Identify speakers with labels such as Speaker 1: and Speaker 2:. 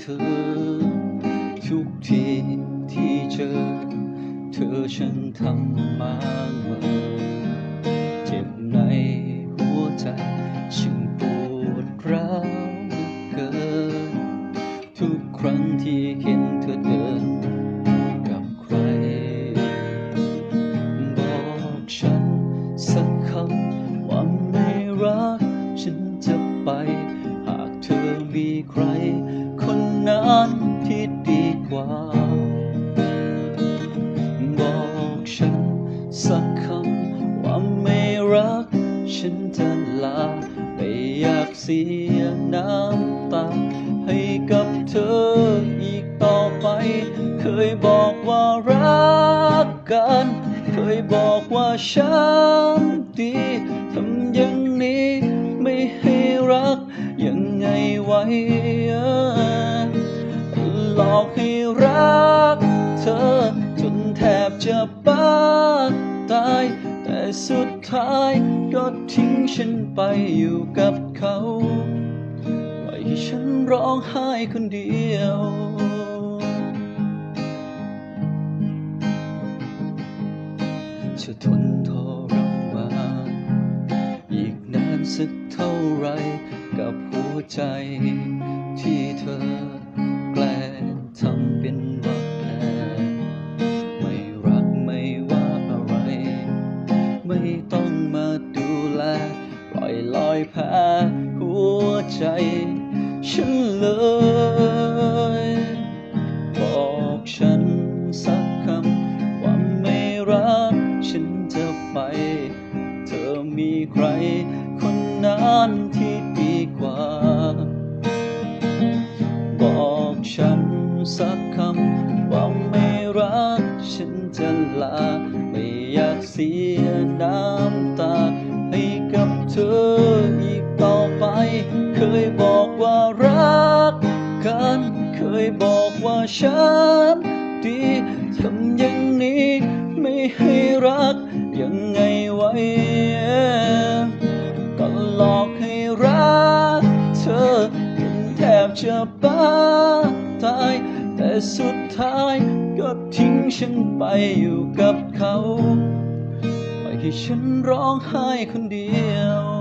Speaker 1: เธอ ทุกทีที่เจอ เธอฉันทำมาเมื่อเจ็บในหัวใจฉันปวดร้าวเหลือเกิน ทุกครั้งที่เห็นเธอเดินกับใคร บอกฉันสักคำว่าไม่รัก ฉันจะไป หากเธอมีใคร นั้นที่ดีกว่า บอกฉันสักคำว่าไม่รัก ฉันจะลาไม่อยากเสียน้ำตา ให้กับเธออีกต่อไป เคยบอกว่ารักกัน เคยบอกว่าฉันดีทำอย่างนี้ไม่ให้รักยังไงไว้ หลอกให้รักเธอ จนแทบจะบ้าตาย แต่สุดท้ายก็ทิ้งฉันไปอยู่กับเขาปล่อยให้ฉันร้องไห้คนเดียวจะทนทรมานอีกนานสักเท่าไรกับหัวใจที่เธอ อยลอยแพ้หัวใจฉันเลย บอกฉันสักคำว่าไม่รักฉันจะไป เธอมีใครคนนั้นที่ดีกว่า บอกฉันสักคำว่าไม่รักฉันจะลา ไม่อยากเสียน้ำตา ยบอกว่ารักกัน เคยบอกว่าฉันดีทำอย่างนี้ไม่ให้รักยังไงไว้ก็หลอกให้รักเธอจนแทบจะบ้าตายแต่สุดท้ายก็ทิ้งฉันไปอยู่กับเขาปล่อยให้ฉันร้องไห้คนเดียว